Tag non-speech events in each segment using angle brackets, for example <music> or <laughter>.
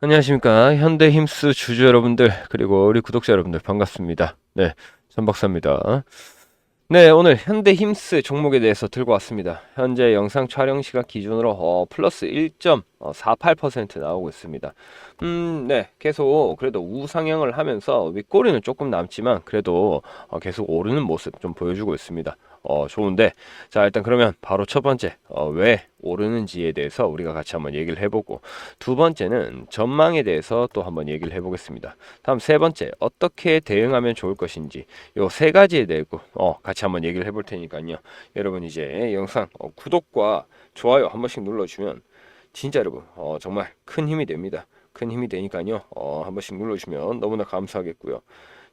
안녕하십니까. 현대힘스 주주 여러분들 그리고 우리 구독자 여러분들 반갑습니다. 네 전박사입니다. 네 오늘 현대힘스 종목에 대해서 들고 왔습니다. 현재 영상 촬영 시각 기준으로 어, 플러스 1.48% 나오고 있습니다. 음 네 계속 그래도 우상향을 하면서 윗꼬리는 조금 남지만 그래도 어, 계속 오르는 모습 좀 보여주고 있습니다 어, 좋은데 자 일단 그러면 바로 첫 번째 어, 왜 오르는지에 대해서 우리가 같이 한번 얘기를 해보고 두 번째는 전망에 대해서 또 한번 얘기를 해보겠습니다. 다음 세 번째 어떻게 대응하면 좋을 것인지 요 세 가지에 대고 어, 같이 한번 얘기를 해볼 테니까요. 여러분 이제 영상 어, 구독과 좋아요 한 번씩 눌러주면 진짜 여러분 어, 정말 큰 힘이 됩니다. 큰 힘이 되니까요. 어, 한 번씩 눌러주면 너무나 감사하겠고요.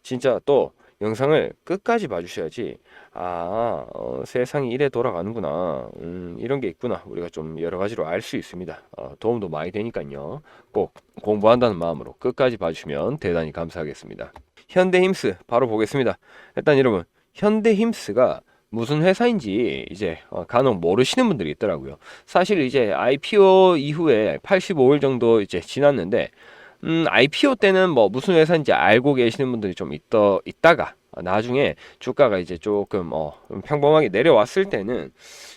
진짜 또 영상을 끝까지 봐주셔야지 아 어, 세상이 이래 돌아가는구나. 음, 이런 게 있구나. 우리가 좀 여러 가지로 알 수 있습니다. 어, 도움도 많이 되니까요. 꼭 공부한다는 마음으로 끝까지 봐주시면 대단히 감사하겠습니다. 현대힘스 바로 보겠습니다. 일단 여러분 현대힘스가 무슨 회사인지 이제 어, 간혹 모르시는 분들이 있더라고요. 사실 이제 IPO 이후에 85일 정도 이제 지났는데 음, IPO 때는 뭐 무슨 회사인지 알고 계시는 분들이 좀 있더, 있다가 나중에 주가가 이제 조금 어, 평범하게 내려왔을 때는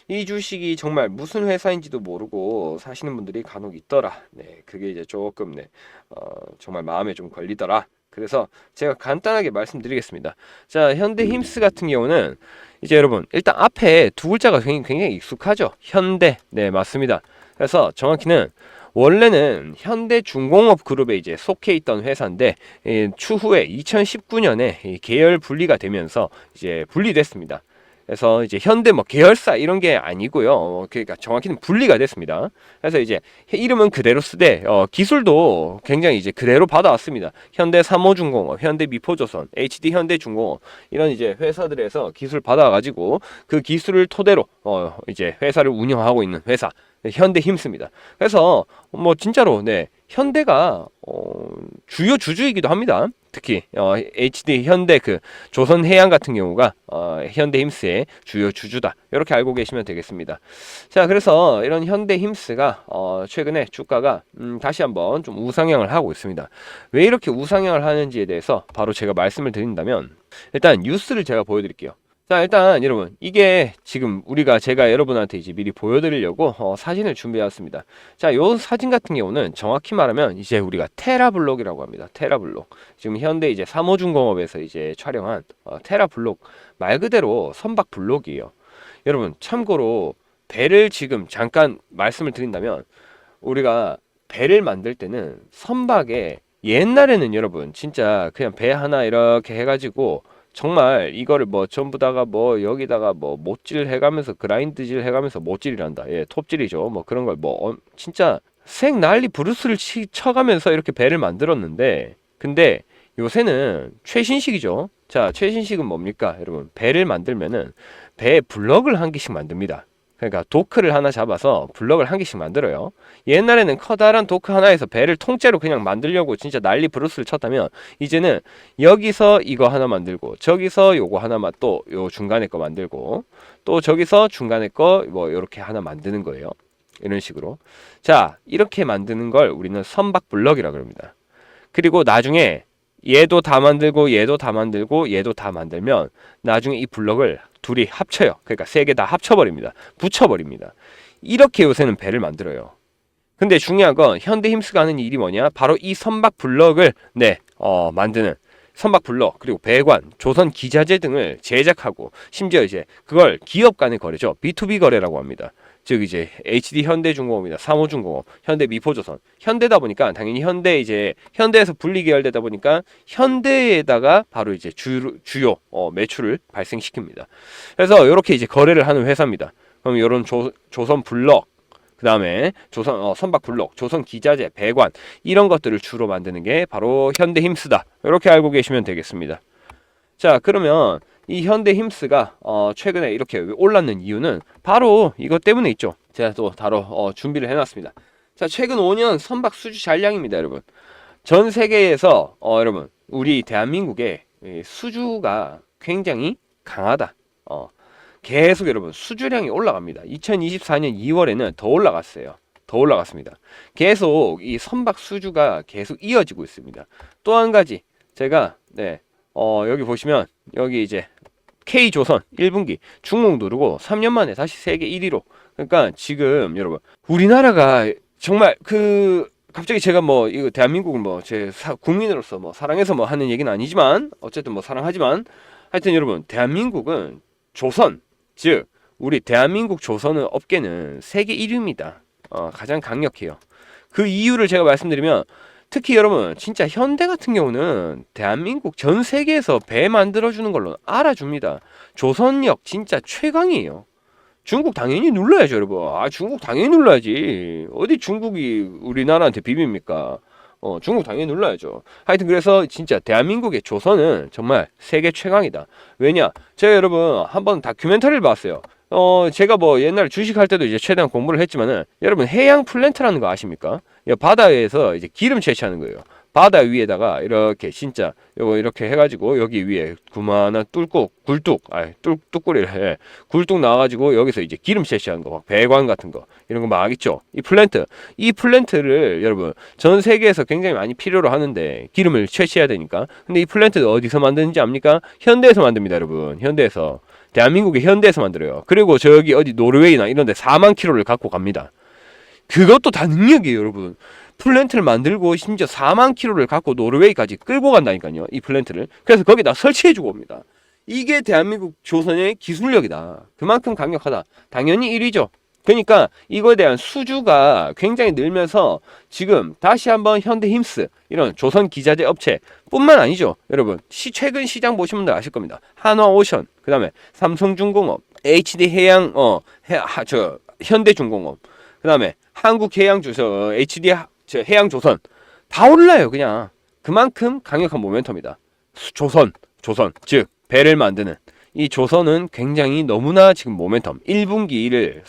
이 주식이 정말 무슨 회사인지도 모르고 사시는 분들이 간혹 있더라. 네, 그게 이제 조금 네, 어, 정말 마음에 좀 걸리더라. 그래서 제가 간단하게 말씀드리겠습니다. 자, 현대힘스 같은 경우는 이제 여러분 일단 앞에 두 글자가 굉장히, 굉장히 익숙하죠. 현대, 네 맞습니다. 그래서 정확히는 원래는 현대중공업 그룹에 이제 속해 있던 회사인데 예, 추후에 2019년에 계열 분리가 되면서 이제 분리됐습니다. 그래서 이제 현대 뭐 계열사 이런 게 아니고요. 어, 그러니까 정확히는 분리가 됐습니다. 그래서 이제 이름은 그대로 쓰되 어, 기술도 굉장히 이제 그대로 받아왔습니다. 현대 삼호중공업, 현대 미포조선, HD 현대중공업 이런 이제 회사들에서 기술 받아가지고 그 기술을 토대로 어, 이제 회사를 운영하고 있는 회사 현대 힘씁니다. 그래서 뭐 진짜로 네 현대가 어, 주요 주주이기도 합니다. 특히 어, HD 현대 그 조선해양 같은 경우가 어, 현대힘스의 주요 주주다 이렇게 알고 계시면 되겠습니다. 자 그래서 이런 현대힘스가 어, 최근에 주가가 음, 다시 한번 좀 우상향을 하고 있습니다. 왜 이렇게 우상향을 하는지에 대해서 바로 제가 말씀을 드린다면 일단 뉴스를 제가 보여드릴게요. 자 일단 여러분 이게 지금 우리가 제가 여러분한테 이제 미리 보여드리려고 어, 사진을 준비해왔습니다. 자 요 사진 같은 경우는 정확히 말하면 이제 우리가 테라블록이라고 합니다. 테라블록. 지금 현대 이제 삼호중공업에서 이제 촬영한 어, 테라블록 말 그대로 선박 블록이에요. 여러분 참고로 배를 지금 잠깐 말씀을 드린다면 우리가 배를 만들 때는 선박에 옛날에는 여러분 진짜 그냥 배 하나 이렇게 해가지고 정말 이거를 뭐 전부 다가 뭐 여기다가 뭐 못질 해가면서 그라인드질 해가면서 못질이란다. 예, 톱질이죠. 뭐 그런 걸뭐 어, 진짜 생 난리 브루스를 치, 쳐가면서 이렇게 배를 만들었는데 근데 요새는 최신식이죠. 자, 최신식은 뭡니까? 여러분, 배를 만들면은 배 블럭을 한 개씩 만듭니다. 그러니까 도크를 하나 잡아서 블럭을 한 개씩 만들어요. 옛날에는 커다란 도크 하나에서 배를 통째로 그냥 만들려고 진짜 난리 브루스를 쳤다면 이제는 여기서 이거 하나 만들고 저기서 요거 하나만 또 요 중간에 거 만들고 또 저기서 중간에 거 뭐 이렇게 하나 만드는 거예요. 이런 식으로. 자, 이렇게 만드는 걸 우리는 선박 블럭이라 그럽니다. 그리고 나중에 얘도 다 만들고 얘도 다 만들고 얘도 다 만들면 나중에 이 블럭을 둘이 합쳐요. 그러니까 세 개 다 합쳐버립니다. 붙여버립니다. 이렇게 요새는 배를 만들어요. 근데 중요한 건 현대 힘스가 하는 일이 뭐냐? 바로 이 선박 블럭을 네, 어, 만드는 선박 블럭 그리고 배관, 조선 기자재 등을 제작하고 심지어 이제 그걸 기업 간의 거래죠. B2B 거래라고 합니다. 즉 이제 HD 현대중공업이나 삼호중공업, 현대 미포조선, 현대다 보니까 당연히 현대 이제 현대에서 분리 계열되다 보니까 현대에다가 바로 이제 주, 주요 어, 매출을 발생시킵니다. 그래서 이렇게 이제 거래를 하는 회사입니다. 그럼 이런 조, 조선 블럭 그 다음에 조선 어, 선박 블록, 조선 기자재, 배관 이런 것들을 주로 만드는 게 바로 현대힘스다. 이렇게 알고 계시면 되겠습니다. 자 그러면 이 현대 힘스가 어, 최근에 이렇게 올랐는 이유는 바로 이것 때문에 있죠. 제가 또 바로 어, 준비를 해놨습니다. 자 최근 5년 선박 수주 잔량입니다, 여러분. 전 세계에서 어, 여러분 우리 대한민국의 수주가 굉장히 강하다. 어, 계속 여러분 수주량이 올라갑니다. 2024년 2월에는 더 올라갔어요. 더 올라갔습니다. 계속 이 선박 수주가 계속 이어지고 있습니다. 또 한 가지 제가 네, 어, 여기 보시면 여기 이제 K조선 1분기 중국 누르고 3년 만에 다시 세계 1위로 그러니까 지금 여러분 우리나라가 정말 그 갑자기 제가 뭐 이거 대한민국을 뭐 제 국민으로서 뭐 사랑해서 뭐 하는 얘기는 아니지만 어쨌든 뭐 사랑하지만 하여튼 여러분 대한민국은 조선 즉 우리 대한민국 조선의 업계는 세계 1위입니다. 어, 가장 강력해요. 그 이유를 제가 말씀드리면 특히 여러분 진짜 현대 같은 경우는 대한민국 전 세계에서 배 만들어주는 걸로 알아줍니다. 조선력 진짜 최강이에요. 중국 당연히 눌러야죠, 여러분. 아, 중국 당연히 눌러야지. 어디 중국이 우리나라한테 비빕니까? 어, 중국 당연히 눌러야죠. 하여튼 그래서 진짜 대한민국의 조선은 정말 세계 최강이다. 왜냐? 제가 여러분 한번 다큐멘터리를 봤어요. 어, 제가 뭐 옛날 주식할 때도 이제 최대한 공부를 했지만은 여러분 해양 플랜트라는 거 아십니까? 바다에서 이제 기름 채취하는 거예요. 바다 위에다가 이렇게 진짜 요거 이렇게 해가지고 여기 위에 그만한 뚫고 굴뚝 아 뚫, 뚝구리를 해 굴뚝 나와가지고 여기서 이제 기름 채취하는 거 막 배관 같은 거 이런 거 막 있죠? 이 플랜트. 이 플랜트를 여러분 전 세계에서 굉장히 많이 필요로 하는데 기름을 채취해야 되니까. 근데 이 플랜트 어디서 만드는지 압니까? 현대에서 만듭니다 여러분. 현대에서 대한민국의 현대에서 만들어요 그리고 저기 어디 노르웨이나 이런 데 4만 킬로를 갖고 갑니다 그것도 다 능력이에요 여러분 플랜트를 만들고 심지어 4만 킬로를 갖고 노르웨이까지 끌고 간다니까요. 이 플랜트를. 그래서 거기다 설치해 주고 옵니다. 이게 대한민국 조선의 기술력이다. 그만큼 강력하다. 당연히 1위죠. 그러니까 이거에 대한 수주가 굉장히 늘면서 지금 다시 한번 현대힘스 이런 조선 기자재 업체 뿐만 아니죠. 여러분 시 최근 시장 보시면 아실 겁니다. 한화오션 그 다음에 삼성중공업 HD 해양 어저 현대중공업 그 다음에 한국해양주서 HD 저 해양 조선 다 올라요 그냥 그만큼 강력한 모멘텀이다. 조선 조선 즉 배를 만드는 이 조선은 굉장히 너무나 지금 모멘텀 1분기를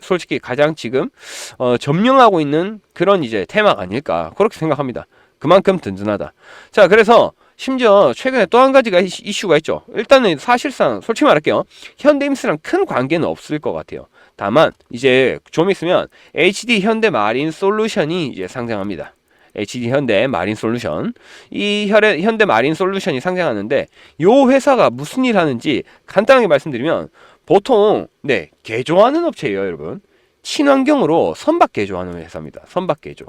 솔직히 가장 지금 어, 점령하고 있는 그런 이제 테마가 아닐까 그렇게 생각합니다. 그만큼 든든하다. 자 그래서 심지어 최근에 또 한 가지가 이슈가 있죠. 일단은 사실상 솔직히 말할게요. 현대임스랑 큰 관계는 없을 것 같아요. 다만 이제 좀 있으면 HD 현대 마린 솔루션이 이제 상장합니다. HD 현대 마린 솔루션. 이 현대 마린 솔루션이 상장하는데 요 회사가 무슨 일 하는지 간단하게 말씀드리면 보통 네, 개조하는 업체예요, 여러분. 친환경으로 선박 개조하는 회사입니다. 선박 개조.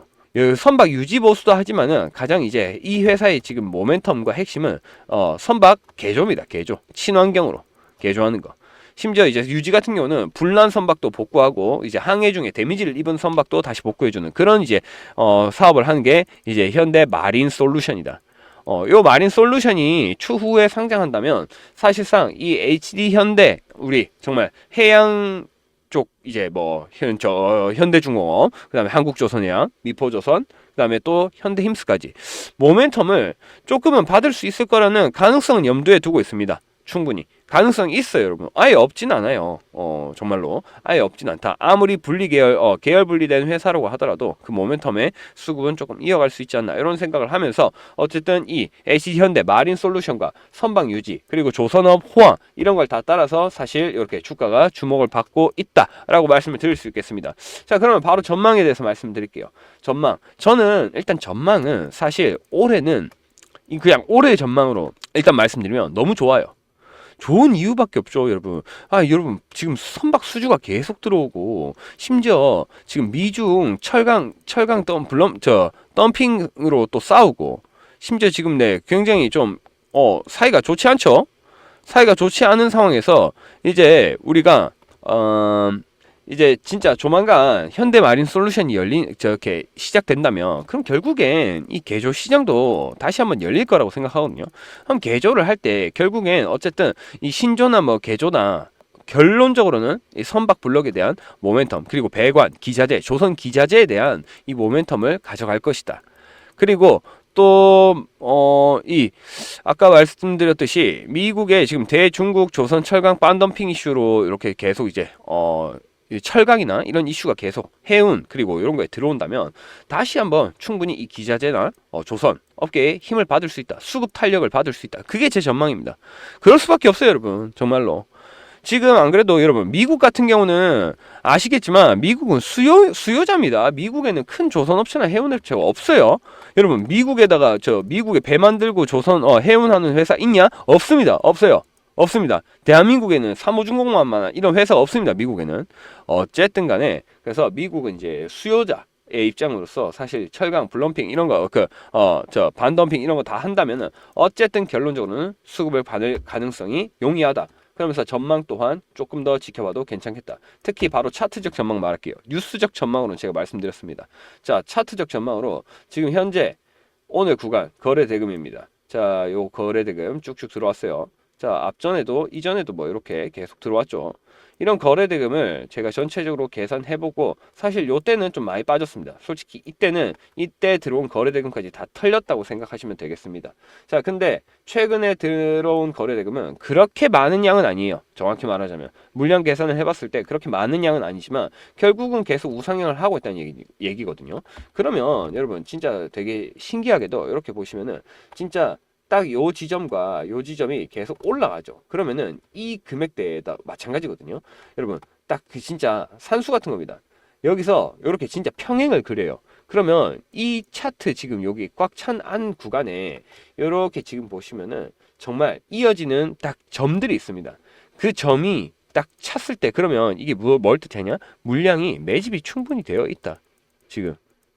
선박 유지 보수도 하지만은 가장 이제 이 회사의 지금 모멘텀과 핵심은 어, 선박 개조입니다. 개조. 친환경으로 개조하는 거. 심지어 이제 유지 같은 경우는 불난 선박도 복구하고 이제 항해 중에 데미지를 입은 선박도 다시 복구해주는 그런 이제 어, 사업을 하는 게 이제 현대 마린 솔루션이다. 어, 요 마린 솔루션이 추후에 상장한다면 사실상 이 HD 현대 우리 정말 해양 쪽 이제 뭐 현 저 현대중공업 그다음에 한국조선해양 미포조선 그다음에 또 현대힘스까지 모멘텀을 조금은 받을 수 있을 거라는 가능성은 염두에 두고 있습니다. 충분히 가능성이 있어요, 여러분. 아예 없진 않아요. 어, 정말로 아예 없진 않다. 아무리 분리 계열, 어, 계열 분리된 회사라고 하더라도 그 모멘텀의 수급은 조금 이어갈 수 있지 않나 이런 생각을 하면서 어쨌든 이 LCD 현대 마린 솔루션과 선박 유지 그리고 조선업 호황 이런 걸 다 따라서 사실 이렇게 주가가 주목을 받고 있다라고 말씀을 드릴 수 있겠습니다. 자, 그러면 바로 전망에 대해서 말씀드릴게요. 전망. 저는 일단 전망은 사실 올해는 그냥 올해 전망으로 일단 말씀드리면 너무 좋아요. 좋은 이유밖에 없죠, 여러분. 아, 여러분, 지금 선박 수주가 계속 들어오고, 심지어 지금 미중 철강, 철강 덤, 블럼, 저, 덤핑으로 또 싸우고, 심지어 지금 네, 굉장히 좀, 어, 사이가 좋지 않죠? 사이가 좋지 않은 상황에서, 이제 우리가, 어, 이제 진짜 조만간 현대 마린 솔루션이 열린 저렇게 시작된다면 그럼 결국엔 이 개조 시장도 다시 한번 열릴 거라고 생각하거든요. 그럼 개조를 할 때 결국엔 어쨌든 이 신조나 뭐 개조나 결론적으로는 이 선박 블록에 대한 모멘텀 그리고 배관 기자재 조선 기자재에 대한 이 모멘텀을 가져갈 것이다. 그리고 또, 어, 이, 아까 말씀드렸듯이 미국의 지금 대중국 조선 철강 빤덤핑 이슈로 이렇게 계속 이제, 어, 철강이나 이런 이슈가 계속 해운 그리고 이런 거에 들어온다면 다시 한번 충분히 이 기자재나 어, 조선 업계에 힘을 받을 수 있다. 수급 탄력을 받을 수 있다. 그게 제 전망입니다. 그럴 수밖에 없어요, 여러분. 정말로. 지금 안 그래도 여러분 미국 같은 경우는 아시겠지만 미국은 수요 수요자입니다. 미국에는 큰 조선업체나 해운업체가 없어요. 여러분 미국에다가 저 미국에 배 만들고 조선 어, 해운하는 회사 있냐? 없습니다. 없어요. 없습니다. 대한민국에는 사무중공업만 이런 회사가 없습니다. 미국에는 어쨌든 간에 그래서 미국은 이제 수요자 의 입장으로서 사실 철강, 블럼핑 이런 거 그 어 저 반덤핑 이런 거 다 한다면은 어쨌든 결론적으로는 수급을 받을 가능성이 용이하다. 그러면서 전망 또한 조금 더 지켜봐도 괜찮겠다. 특히 바로 차트적 전망 말할게요. 뉴스적 전망으로는 제가 말씀드렸습니다. 자, 차트적 전망으로 지금 현재 오늘 구간 거래 대금입니다. 자, 요 거래 대금 쭉쭉 들어왔어요. 자, 앞전에도 이전에도 뭐 이렇게 계속 들어왔죠. 이런 거래 대금을 제가 전체적으로 계산해보고 사실 요때는 좀 많이 빠졌습니다. 솔직히 이때는 이때 들어온 거래 대금까지 다 털렸다고 생각하시면 되겠습니다. 자, 근데 최근에 들어온 거래 대금은 그렇게 많은 양은 아니에요. 정확히 말하자면 물량 계산을 해봤을 때 그렇게 많은 양은 아니지만 결국은 계속 우상향을 하고 있다는 얘기, 얘기거든요. 그러면 여러분 진짜 되게 신기하게도 이렇게 보시면은 진짜 딱 요 지점과 요 지점이 계속 올라가죠. 그러면은 이 금액대에다 마찬가지거든요. 여러분 딱 그 진짜 산수 같은 겁니다. 여기서 이렇게 진짜 평행을 그려요. 그러면 이 차트 지금 여기 꽉 찬 안 구간에 이렇게 지금 보시면은 정말 이어지는 딱 점들이 있습니다. 그 점이 딱 찼을 때 그러면 이게 뭐, 뭘 뜻하냐? 물량이 매집이 충분히 되어 있다. 지금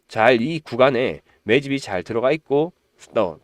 잘 이 구간에 매집이 잘 들어가 있고 어,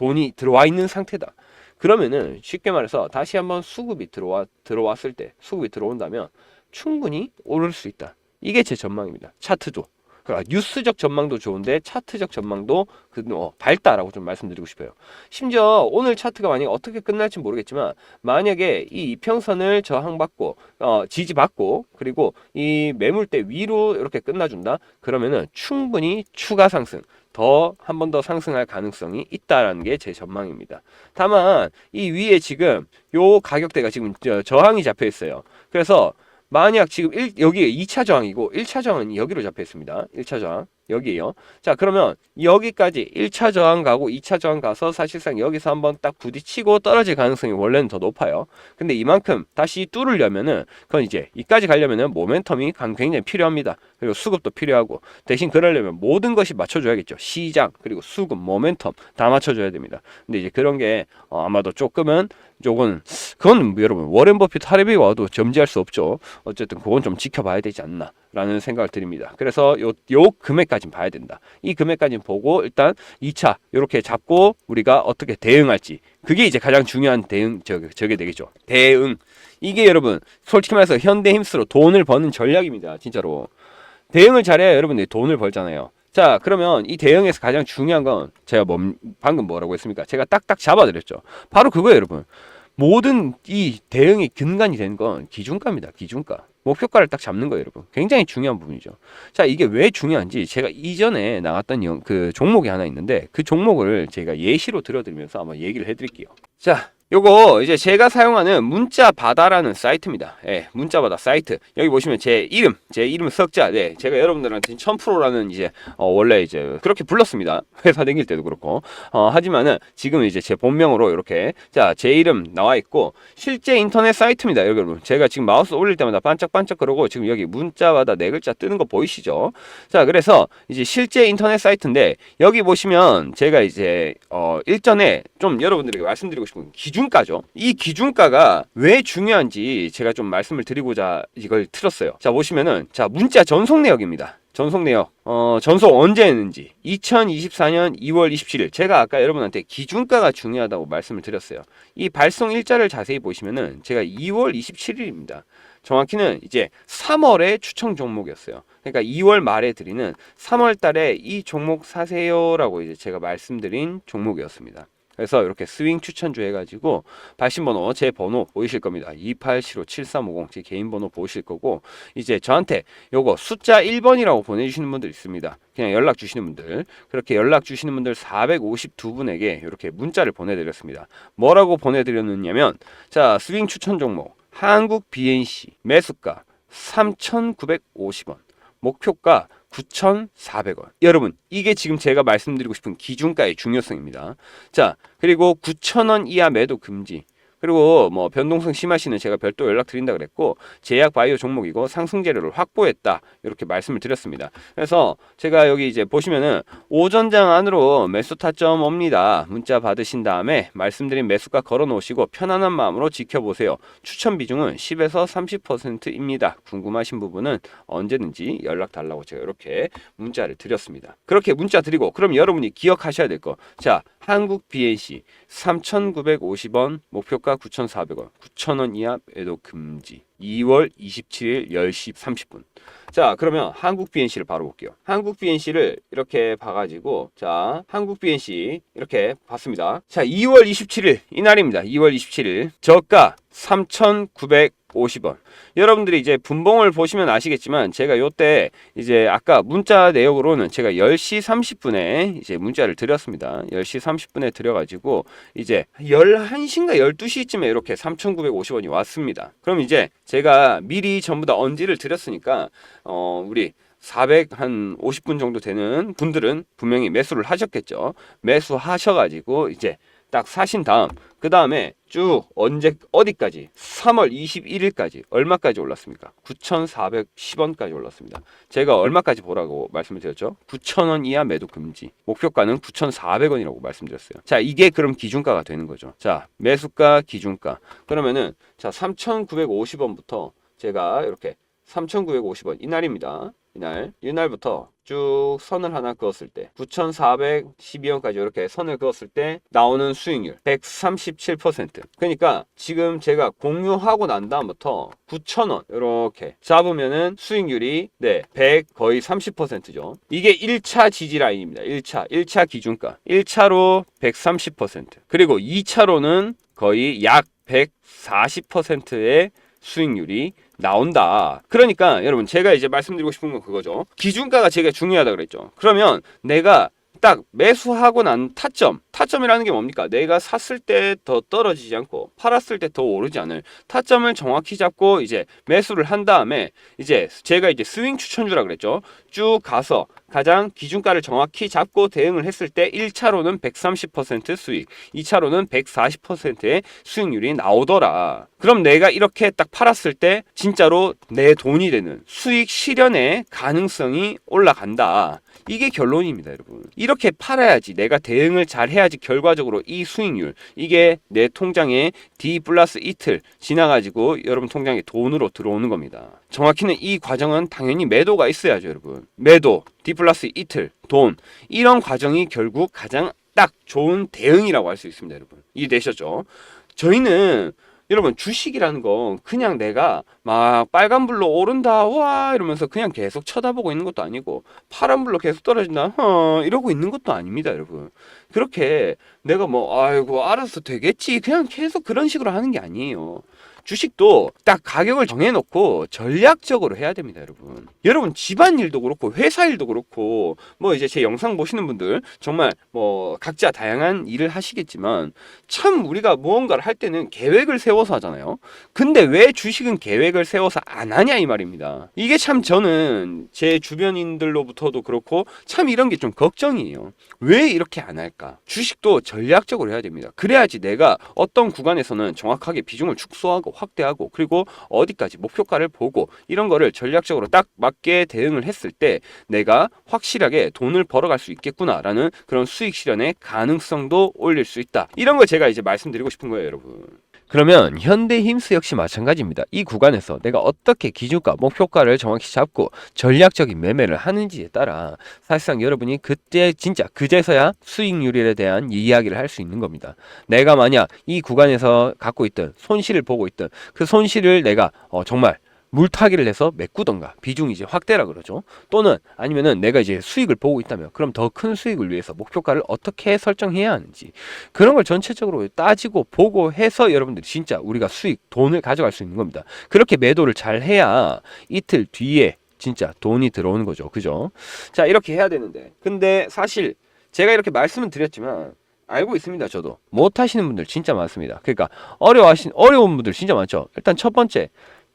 돈이 들어와 있는 상태다. 그러면은 쉽게 말해서 다시 한번 수급이 들어와 들어왔을 때 수급이 들어온다면 충분히 오를 수 있다. 이게 제 전망입니다. 차트도. 그러니까 뉴스적 전망도 좋은데 차트적 전망도 그 어, 밝다라고 좀 말씀드리고 싶어요. 심지어 오늘 차트가 만약에 어떻게 끝날지 모르겠지만 만약에 이 이평선을 저항받고 어, 지지받고 그리고 이 매물대 위로 이렇게 끝나준다 그러면은 충분히 추가 상승 더 한 번 더 상승할 가능성이 있다라는 게 제 전망입니다. 다만 이 위에 지금 요 가격대가 지금 저, 저항이 잡혀 있어요. 그래서 만약 지금 1, 여기 2차 저항이고 1차 저항은 여기로 잡혀 있습니다. 1차 저항 여기에요. 자 그러면 여기까지 1차 저항 가고 2차 저항 가서 사실상 여기서 한번 딱 부딪히고 떨어질 가능성이 원래는 더 높아요. 근데 이만큼 다시 뚫으려면은 그건 이제 이까지 가려면은 모멘텀이 강- 굉장히 필요합니다. 그리고 수급도 필요하고 대신 그러려면 모든 것이 맞춰줘야겠죠. 시장 그리고 수급, 모멘텀 다 맞춰줘야 됩니다. 근데 이제 그런 게 어, 아마도 조금은 조금 그건 뭐 여러분 워렌 버핏 하레비 와도 점지할 수 없죠. 어쨌든 그건 좀 지켜봐야 되지 않나 라는 생각을 드립니다. 그래서 요, 요 금액까지는 봐야 된다. 이 금액까지는 보고 일단 2차 이렇게 잡고 우리가 어떻게 대응할지 그게 이제 가장 중요한 대응 저, 저게 되겠죠. 대응 이게 여러분 솔직히 말해서 현대 힘스로 돈을 버는 전략입니다. 진짜로 대응을 잘해야 여러분들이 돈을 벌잖아요. 자, 그러면 이 대응에서 가장 중요한 건 제가 뭐, 방금 뭐라고 했습니까? 제가 딱딱 잡아드렸죠. 바로 그거예요, 여러분. 모든 이 대응이 근간이 되는 건 기준가입니다. 기준가. 목표가를 딱 잡는 거예요, 여러분. 굉장히 중요한 부분이죠. 자, 이게 왜 중요한지 제가 이전에 나왔던 영, 그 종목이 하나 있는데 그 종목을 제가 예시로 들어드리면서 한번 얘기를 해드릴게요. 자, 요거 이제 제가 사용하는 문자바다라는 사이트입니다. 예, 문자바다 사이트. 여기 보시면 제 이름, 제 이름 석자. 네, 제가 여러분들한테 1000%라는 이제 어, 원래 이제 그렇게 불렀습니다. <laughs> 회사 다닐 때도 그렇고. 어, 하지만은 지금 이제 제 본명으로 이렇게 자, 제 이름 나와 있고 실제 인터넷 사이트입니다. 여러분. 제가 지금 마우스 올릴 때마다 반짝반짝 그러고 지금 여기 문자바다 네 글자 뜨는 거 보이시죠? 자, 그래서 이제 실제 인터넷 사이트인데 여기 보시면 제가 이제 어, 일전에 좀 여러분들에게 말씀드리고 싶은 기준 가죠. 이 기준가가 왜 중요한지 제가 좀 말씀을 드리고자 이걸 틀었어요. 자, 보시면은 자, 문자 전송 내역입니다. 전송 내역. 어, 전송 언제 했는지. 2024년 2월 27일. 제가 아까 여러분한테 기준가가 중요하다고 말씀을 드렸어요. 이 발송 일자를 자세히 보시면은 제가 2월 27일입니다. 정확히는 이제 3월의 추천 종목이었어요. 그러니까 2월 말에 드리는 3월 달에 이 종목 사세요라고 이제 제가 말씀드린 종목이었습니다. 그래서 이렇게 스윙 추천주 해가지고 발신 번호 제 번호 보이실 겁니다. 2875-7350 제 개인 번호 보이실 거고 이제 저한테 요거 숫자 1번이라고 보내주시는 분들 있습니다. 그냥 연락 주시는 분들 그렇게 연락 주시는 분들 452분에게 이렇게 문자를 보내드렸습니다. 뭐라고 보내드렸느냐면 자 스윙 추천 종목 한국 BNC 매수가 3,950원 목표가 9,400원. 여러분, 이게 지금 제가 말씀드리고 싶은 기준가의 중요성입니다. 자, 그리고 9,000원 이하 매도 금지. 그리고 뭐 변동성 심하시는 제가 별도 연락 드린다 그랬고 제약 바이오 종목이고 상승 재료를 확보했다 이렇게 말씀을 드렸습니다. 그래서 제가 여기 이제 보시면은 오전장 안으로 매수 타점 옵니다. 문자 받으신 다음에 말씀드린 매수가 걸어 놓으시고 편안한 마음으로 지켜보세요. 추천 비중은 10에서 30%입니다. 궁금하신 부분은 언제든지 연락 달라고 제가 이렇게 문자를 드렸습니다. 그렇게 문자 드리고 그럼 여러분이 기억하셔야 될 거. 자, 한국 BNC 3,950원, 목표가 9,400원, 9,000원 이하 매도 금지. 2월 27일 10시 30분. 자, 그러면 한국 BNC를 바로 볼게요. 한국 BNC를 이렇게 봐가지고, 자, 한국 BNC 이렇게 봤습니다. 자, 2월 27일, 이날입니다. 2월 27일. 저가 3,950원. 여러분들이 이제 분봉을 보시면 아시겠지만, 제가 요때 이제 아까 문자 내역으로는 제가 10시 30분에 이제 문자를 드렸습니다. 10시 30분에 드려 가지고, 이제 11시인가 12시쯤에 이렇게 3,950원이 왔습니다. 그럼 이제 제가 미리 전부 다 언지를 드렸으니까 어 우리 400한 50분 정도 되는 분들은 분명히 매수를 하셨겠죠. 매수하셔 가지고 이제 딱 사신 다음 그 다음에 쭉 언제 어디까지 3월 21일까지 얼마까지 올랐습니까? 9,410원까지 올랐습니다. 제가 얼마까지 보라고 말씀을 드렸죠? 9,000원 이하 매도 금지. 목표가는 9,400원이라고 말씀드렸어요. 자, 이게 그럼 기준가가 되는 거죠. 자, 매수가 기준가. 그러면은 자, 3,950원부터 제가 이렇게 3,950원. 이날입니다. 이날. 이날부터 쭉 선을 하나 그었을 때 9,412원까지 이렇게 선을 그었을 때 나오는 수익률 137% 그러니까 지금 제가 공유하고 난 다음부터 9,000원 이렇게 잡으면은 수익률이 네 100 거의 30%죠. 이게 1차 지지 라인입니다. 1차 1차 기준가. 1차로 130% 그리고 2차로는 거의 약 140%의 수익률이 나온다. 그러니까 여러분 제가 이제 말씀드리고 싶은 건 그거죠. 기준가가 제가 중요하다 그랬죠. 그러면 내가 딱 매수하고 난 타점, 타점이라는 게 뭡니까? 내가 샀을 때 더 떨어지지 않고 팔았을 때 더 오르지 않을 타점을 정확히 잡고 이제 매수를 한 다음에 이제 제가 이제 스윙 추천주라 그랬죠. 쭉 가서 가장 기준가를 정확히 잡고 대응을 했을 때 1차로는 130% 수익, 2차로는 140%의 수익률이 나오더라. 그럼 내가 이렇게 딱 팔았을 때 진짜로 내 돈이 되는 수익 실현의 가능성이 올라간다. 이게 결론입니다, 여러분. 이렇게 팔아야지 내가 대응을 잘 해야지 결과적으로 이 수익률 이게 내 통장에 D 플러스 이틀 지나가지고 여러분 통장에 돈으로 들어오는 겁니다. 정확히는 이 과정은 당연히 매도가 있어야죠, 여러분. 매도 D 플러스 이틀 돈 이런 과정이 결국 가장 딱 좋은 대응이라고 할 수 있습니다, 여러분. 이해되셨죠? 저희는 여러분 주식이라는 건 그냥 내가 막 빨간불로 오른다 와 이러면서 그냥 계속 쳐다보고 있는 것도 아니고 파란불로 계속 떨어진다 허 이러고 있는 것도 아닙니다 여러분 그렇게 내가 뭐 아이고 알아서 되겠지 그냥 계속 그런 식으로 하는 게 아니에요 주식도 딱 가격을 정해놓고 전략적으로 해야 됩니다, 여러분. 여러분 집안 일도 그렇고 회사 일도 그렇고 뭐 이제 제 영상 보시는 분들 정말 뭐 각자 다양한 일을 하시겠지만 참 우리가 무언가를 할 때는 계획을 세워서 하잖아요. 근데 왜 주식은 계획을 세워서 안 하냐 이 말입니다. 이게 참 저는 제 주변인들로부터도 그렇고 참 이런 게 좀 걱정이에요. 왜 이렇게 안 할까? 주식도 전략적으로 해야 됩니다. 그래야지 내가 어떤 구간에서는 정확하게 비중을 축소하고 확대하고 그리고 어디까지 목표가를 보고 이런 거를 전략적으로 딱 맞게 대응을 했을 때 내가 확실하게 돈을 벌어갈 수 있겠구나라는 그런 수익 실현의 가능성도 올릴 수 있다. 이런 걸 제가 이제 말씀드리고 싶은 거예요, 여러분. 그러면 현대 힘스 역시 마찬가지입니다. 이 구간에서 내가 어떻게 기준가, 목표가를 정확히 잡고 전략적인 매매를 하는지에 따라 사실상 여러분이 그때 진짜 그제서야 수익률에 대한 이야기를 할 수 있는 겁니다. 내가 만약 이 구간에서 갖고 있던 손실을 보고 있던 그 손실을 내가 어, 정말 물타기를 해서 메꾸던가 비중이 이제 확대라 그러죠. 또는 아니면은 내가 이제 수익을 보고 있다면 그럼 더 큰 수익을 위해서 목표가를 어떻게 설정해야 하는지 그런 걸 전체적으로 따지고 보고 해서 여러분들이 진짜 우리가 수익 돈을 가져갈 수 있는 겁니다. 그렇게 매도를 잘 해야 이틀 뒤에 진짜 돈이 들어오는 거죠. 그죠? 자, 이렇게 해야 되는데. 근데 사실 제가 이렇게 말씀은 드렸지만 알고 있습니다. 저도 못 하시는 분들 진짜 많습니다. 그러니까 어려워하신 어려운 분들 진짜 많죠. 일단 첫 번째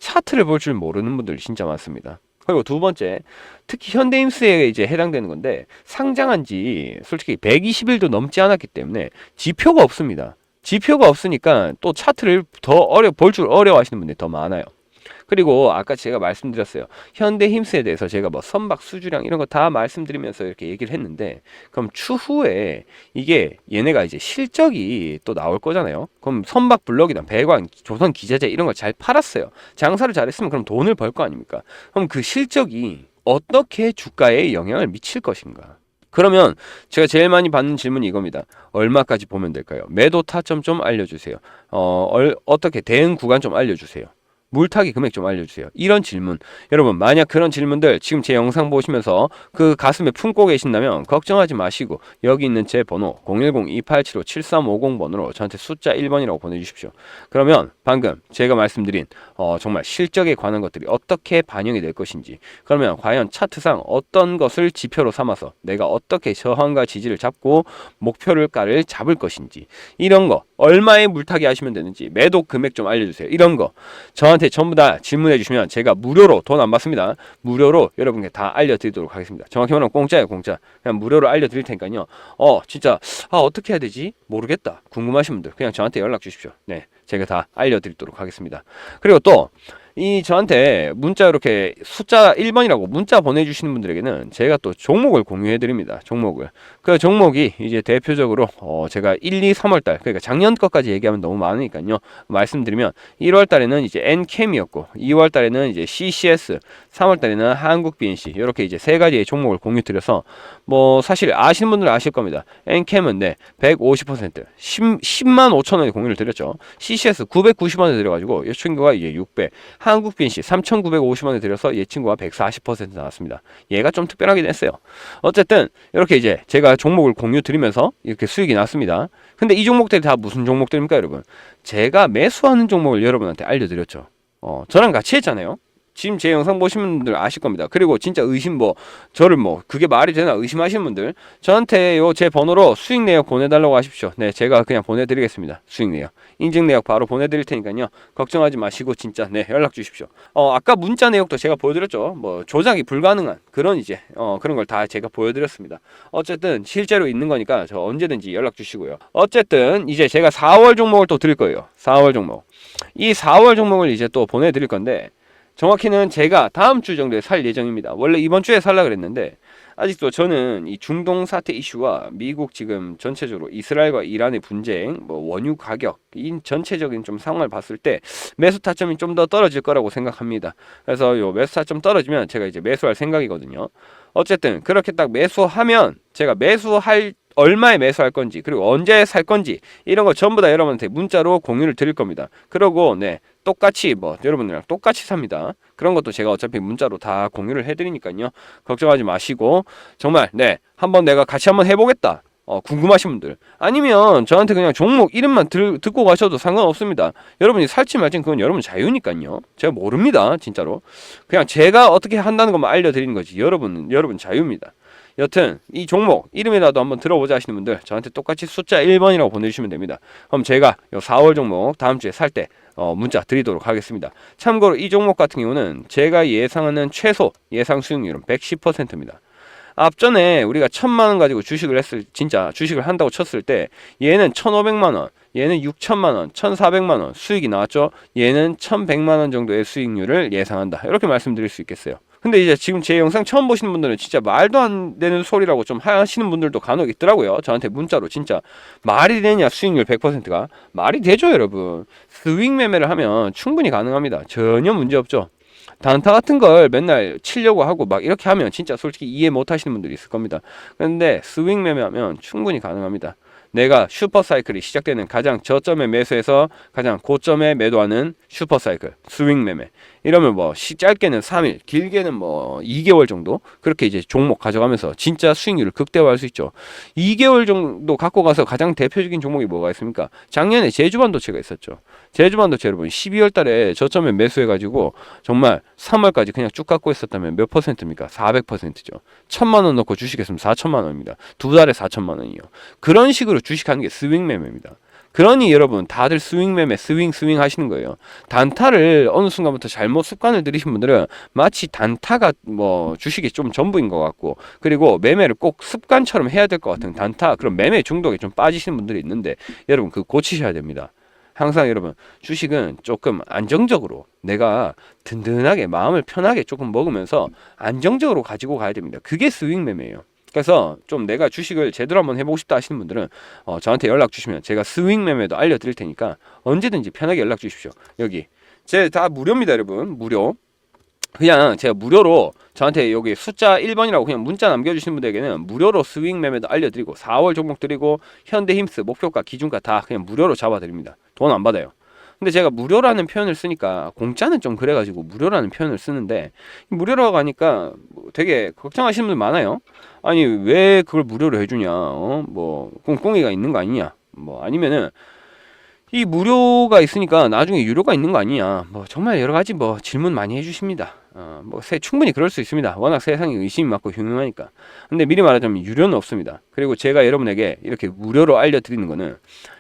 차트를 볼 줄 모르는 분들 진짜 많습니다. 그리고 두 번째, 특히 현대임스에 이제 해당되는 건데 상장한 지 솔직히 120일도 넘지 않았기 때문에 지표가 없습니다. 지표가 없으니까 또 차트를 더 어려 볼 줄 어려워하시는 분들이 더 많아요. 그리고 아까 제가 말씀드렸어요. 현대 힘스에 대해서 제가 뭐 선박 수주량 이런 거 다 말씀드리면서 이렇게 얘기를 했는데 그럼 추후에 이게 얘네가 이제 실적이 또 나올 거잖아요. 그럼 선박 블럭이나 배관, 조선 기자재 이런 걸 잘 팔았어요. 장사를 잘했으면 그럼 돈을 벌 거 아닙니까? 그럼 그 실적이 어떻게 주가에 영향을 미칠 것인가? 그러면 제가 제일 많이 받는 질문이 이겁니다. 얼마까지 보면 될까요? 매도 타점 좀 알려주세요. 어, 얼, 어떻게 대응 구간 좀 알려주세요. 물타기 금액 좀 알려주세요. 이런 질문. 여러분, 만약 그런 질문들 지금 제 영상 보시면서 그 가슴에 품고 계신다면 걱정하지 마시고 여기 있는 제 번호 010-2875-7350번으로 저한테 숫자 1번이라고 보내주십시오. 그러면 방금 제가 말씀드린 어, 정말 실적에 관한 것들이 어떻게 반영이 될 것인지 그러면 과연 차트상 어떤 것을 지표로 삼아서 내가 어떻게 저항과 지지를 잡고 목표를가를 잡을 것인지 이런 거 얼마에 물타기 하시면 되는지 매도 금액 좀 알려주세요. 이런 거 저한테 전부 다 질문해 주시면 제가 무료로 돈 안 받습니다. 무료로 여러분께 다 알려드리도록 하겠습니다. 정확히 말하면 공짜예요, 공짜. 그냥 무료로 알려드릴 테니까요. 어, 진짜 아 어떻게 해야 되지? 모르겠다. 궁금하신 분들 그냥 저한테 연락 주십시오. 네, 제가 다 알려드리도록 하겠습니다. 그리고 또 이 저한테 문자 이렇게 숫자 1번이라고 문자 보내주시는 분들에게는 제가 또 종목을 공유해 드립니다. 종목을. 그 종목이 이제 대표적으로 어 제가 1, 2, 3월 달 그러니까 작년 것까지 얘기하면 너무 많으니까요. 말씀드리면 1월 달에는 이제 N캠이었고 2월 달에는 이제 CCS, 3월 달에는 한국 BNC 이렇게 이제 세 가지의 종목을 공유 드려서 뭐 사실 아시는 분들은 아실 겁니다. N캠은 네, 150% 10, 10만 5천 원에 공유를 드렸죠. CCS 990원에 들어가지고 이 친구가 이제 6배 한국 빈시 3,950원에 들여서 얘 친구가 140% 나왔습니다. 얘가 좀 특별하긴 했어요. 어쨌든 이렇게 이제 제가 종목을 공유 드리면서 이렇게 수익이 났습니다. 근데 이 종목들이 다 무슨 종목들입니까, 여러분? 제가 매수하는 종목을 여러분한테 알려드렸죠. 어, 저랑 같이 했잖아요. 지금 제 영상 보시는 분들 아실 겁니다. 그리고 진짜 의심 뭐 저를 뭐 그게 말이 되나 의심하시는 분들 저한테 요 제 번호로 수익 내역 보내달라고 하십시오. 네, 제가 그냥 보내드리겠습니다. 수익 내역 인증 내역 바로 보내드릴 테니까요. 걱정하지 마시고 진짜 네 연락 주십시오. 어 아까 문자 내역도 제가 보여드렸죠. 뭐 조작이 불가능한 그런 이제 어 그런 걸 다 제가 보여드렸습니다. 어쨌든 실제로 있는 거니까 저 언제든지 연락 주시고요. 어쨌든 이제 제가 4월 종목을 또 드릴 거예요. 4월 종목 이 4월 종목을 이제 또 보내드릴 건데. 정확히는 제가 다음 주 정도에 살 예정입니다. 원래 이번 주에 살라 그랬는데 아직도 저는 이 중동 사태 이슈와 미국 지금 전체적으로 이스라엘과 이란의 분쟁, 뭐 원유 가격, 이 전체적인 좀 상황을 봤을 때 매수 타점이 좀 더 떨어질 거라고 생각합니다. 그래서 요 매수 타점 떨어지면 제가 이제 매수할 생각이거든요. 어쨌든 그렇게 딱 매수하면 제가 매수할 얼마에 매수할 건지 그리고 언제 살 건지 이런 거 전부 다 여러분한테 문자로 공유를 드릴 겁니다. 그러고 네 똑같이 뭐 여러분들이랑 똑같이 삽니다. 그런 것도 제가 어차피 문자로 다 공유를 해드리니까요. 걱정하지 마시고 정말 네 한번 내가 같이 한번 해보겠다. 어, 궁금하신 분들 아니면 저한테 그냥 종목 이름만 들, 듣고 가셔도 상관없습니다. 여러분이 살지 말지 그건 여러분 자유니까요. 제가 모릅니다, 진짜로. 그냥 제가 어떻게 한다는 것만 알려드리는 거지. 여러분은 여러분 자유입니다. 여튼 이 종목 이름이라도 한번 들어보자 하시는 분들 저한테 똑같이 숫자 1번이라고 보내주시면 됩니다. 그럼 제가 요 4월 종목 다음 주에 살때 어, 문자 드리도록 하겠습니다. 참고로 이 종목 같은 경우는 제가 예상하는 최소 예상 수익률은 110%입니다. 앞전에 우리가 천만 원 가지고 주식을 했을 진짜 주식을 한다고 쳤을 때 얘는 천오백만 원, 얘는 육천만 원, 천사백만 원 수익이 나왔죠. 얘는 천백만 원 정도의 수익률을 예상한다. 이렇게 말씀드릴 수 있겠어요. 근데 이제 지금 제 영상 처음 보시는 분들은 진짜 말도 안 되는 소리라고 좀 하시는 분들도 간혹 있더라고요. 저한테 문자로 진짜 말이 되냐 수익률 100%가 말이 되죠, 여러분. 스윙 매매를 하면 충분히 가능합니다. 전혀 문제 없죠. 단타 같은 걸 맨날 치려고 하고 막 이렇게 하면 진짜 솔직히 이해 못 하시는 분들이 있을 겁니다. 근데 스윙 매매하면 충분히 가능합니다. 내가 슈퍼 사이클이 시작되는 가장 저점에 매수해서 가장 고점에 매도하는 슈퍼사이클 스윙 매매 이러면 뭐 짧게는 3일, 길게는 뭐 2개월 정도 그렇게 이제 종목 가져가면서 진짜 수익률을 극대화할 수 있죠. 2개월 정도 갖고 가서 가장 대표적인 종목이 뭐가 있습니까? 작년에 제주반도체가 있었죠. 제주반도체 여러분 12월 달에 저점에 매수해 가지고 정말 3월까지 그냥 쭉 갖고 있었다면 몇 퍼센트입니까? 400%죠. 천만 원 넣고 주식했으면 4천만 원입니다. 두 달에 4천만 원이요. 그런 식으로 주식하는 게 스윙 매매입니다. 그러니 여러분 다들 스윙 매매 스윙 스윙 하시는 거예요. 단타를 어느 순간부터 잘못 습관을 들이신 분들은 마치 단타가 뭐 주식이 좀 전부인 것 같고 그리고 매매를 꼭 습관처럼 해야 될 것 같은 단타 그런 매매 중독에 좀 빠지시는 분들이 있는데 여러분 그 고치셔야 됩니다. 항상 여러분 주식은 조금 안정적으로 내가 든든하게 마음을 편하게 조금 먹으면서 안정적으로 가지고 가야 됩니다. 그게 스윙 매매예요. 그래서 좀 내가 주식을 제대로 한번 해보고 싶다 하시는 분들은 어, 저한테 연락 주시면 제가 스윙 매매도 알려드릴 테니까 언제든지 편하게 연락 주십시오. 여기 제 다 무료입니다, 여러분. 무료. 그냥 제가 무료로 저한테 여기 숫자 1번이라고 그냥 문자 남겨주시는 분들에게는 무료로 스윙 매매도 알려드리고 4월 종목 드리고 현대 힘스 목표가 기준가 다 그냥 무료로 잡아드립니다. 돈 안 받아요. 근데 제가 무료라는 표현을 쓰니까 공짜는 좀 그래가지고 무료라는 표현을 쓰는데 무료라고 하니까 뭐 되게 걱정하시는 분들 많아요. 아니 왜 그걸 무료로 해주냐? 어? 뭐 꽁꽁이가 있는 거 아니냐? 뭐 아니면은 이 무료가 있으니까 나중에 유료가 있는 거 아니냐? 뭐 정말 여러 가지 뭐 질문 많이 해주십니다. 어, 뭐 세, 충분히 그럴 수 있습니다. 워낙 세상이 의심이 많고 흉흉하니까. 근데 미리 말하자면 유료는 없습니다. 그리고 제가 여러분에게 이렇게 무료로 알려드리는 거는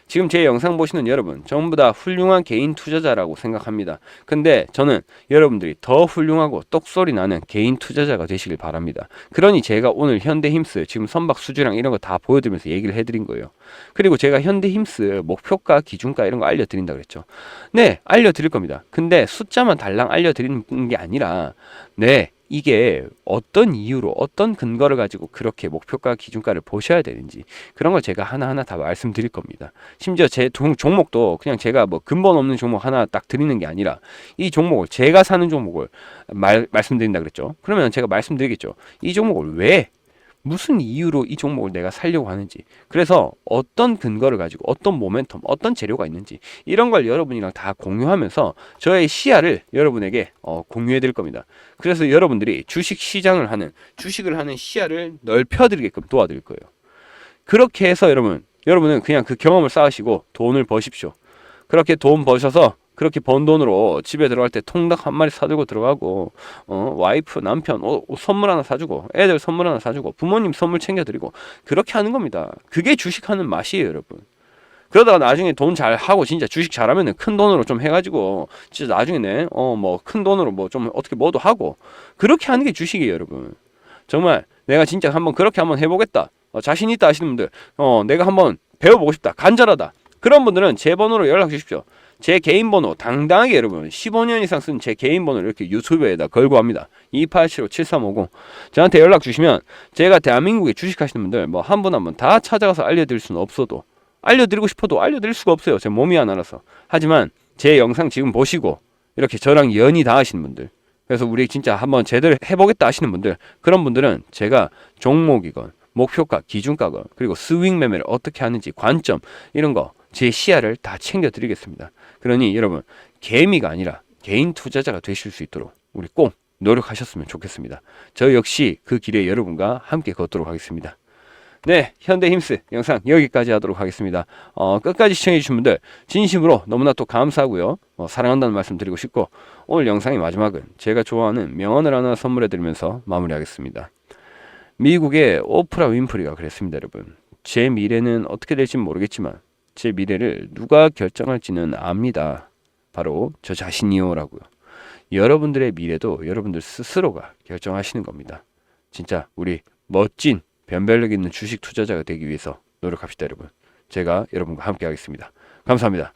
지금 제 영상 보시는 여러분 전부 다 훌륭한 개인 투자자라고 생각합니다. 근데 저는 여러분들이 더 훌륭하고 똑소리 나는 개인 투자자가 되시길 바랍니다. 그러니 제가 오늘 현대힘스 지금 선박 수주랑 이런 거 다 보여드리면서 얘기를 해드린 거예요. 그리고 제가 현대힘스 목표가 기준가 이런 거 알려드린다 그랬죠. 네, 알려드릴 겁니다. 근데 숫자만 달랑 알려드리는 게 아니라 네, 이게 어떤 이유로 어떤 근거를 가지고 그렇게 목표가 기준가를 보셔야 되는지 그런 걸 제가 하나하나 다 말씀드릴 겁니다. 심지어 제 종, 종목도 그냥 제가 뭐 근본 없는 종목 하나 딱 드리는 게 아니라 이 종목을 제가 사는 종목을 말, 말씀드린다 그랬죠. 그러면 제가 말씀드리겠죠. 이 종목을 왜 무슨 이유로 이 종목을 내가 살려고 하는지 그래서 어떤 근거를 가지고 어떤 모멘텀 어떤 재료가 있는지 이런 걸 여러분이랑 다 공유하면서 저의 시야를 여러분에게 어, 공유해 드릴 겁니다. 그래서 여러분들이 주식 시장을 하는 주식을 하는 시야를 넓혀 드리게끔 도와드릴 거예요. 그렇게 해서 여러분 여러분은 그냥 그 경험을 쌓으시고 돈을 버십시오. 그렇게 돈 버셔서 그렇게 번 돈으로 집에 들어갈 때 통닭 한 마리 사들고 들어가고 어 와이프 남편 옷, 옷 선물 하나 사주고 애들 선물 하나 사주고 부모님 선물 챙겨드리고 그렇게 하는 겁니다. 그게 주식하는 맛이에요 여러분. 그러다가 나중에 돈 잘 하고 진짜 주식 잘하면은 큰 돈으로 좀 해가지고 진짜 나중에는 어 뭐 큰 돈으로 뭐 좀 어떻게 뭐도 하고 그렇게 하는 게 주식이에요 여러분. 정말 내가 진짜 한번 그렇게 한번 해보겠다. 어, 자신 있다 하시는 분들 어 내가 한번 배워보고 싶다. 간절하다. 그런 분들은 제 번호로 연락 주십시오 제 개인 번호 당당하게 여러분 15년 이상 쓴 제 개인 번호를 이렇게 유튜브에다 걸고 합니다. 2875-7350 저한테 연락 주시면 제가 대한민국에 주식하시는 분들 뭐 한 분 한 분 다 찾아가서 알려드릴 수는 없어도 알려드리고 싶어도 알려드릴 수가 없어요. 제 몸이 하나라서 하지만 제 영상 지금 보시고 이렇게 저랑 연이 닿으시는 분들 그래서 우리 진짜 한번 제대로 해보겠다 하시는 분들 그런 분들은 제가 종목이건 목표가 기준가건 그리고 스윙 매매를 어떻게 하는지 관점 이런 거 제 시야를 다 챙겨드리겠습니다. 그러니 여러분 개미가 아니라 개인 투자자가 되실 수 있도록 우리 꼭 노력하셨으면 좋겠습니다. 저 역시 그 길에 여러분과 함께 걷도록 하겠습니다. 네, 현대힘스 영상 여기까지 하도록 하겠습니다. 어, 끝까지 시청해주신 분들 진심으로 너무나 또 감사하고요. 어, 사랑한다는 말씀 드리고 싶고 오늘 영상의 마지막은 제가 좋아하는 명언을 하나 선물해드리면서 마무리하겠습니다. 미국의 오프라 윈프리가 그랬습니다, 여러분. 제 미래는 어떻게 될지 모르겠지만 제 미래를 누가 결정할지는 압니다. 바로 저 자신이요라고요. 여러분들의 미래도 여러분들 스스로가 결정하시는 겁니다. 진짜 우리 멋진 변별력 있는 주식 투자자가 되기 위해서 노력합시다, 여러분. 제가 여러분과 함께 하겠습니다. 감사합니다.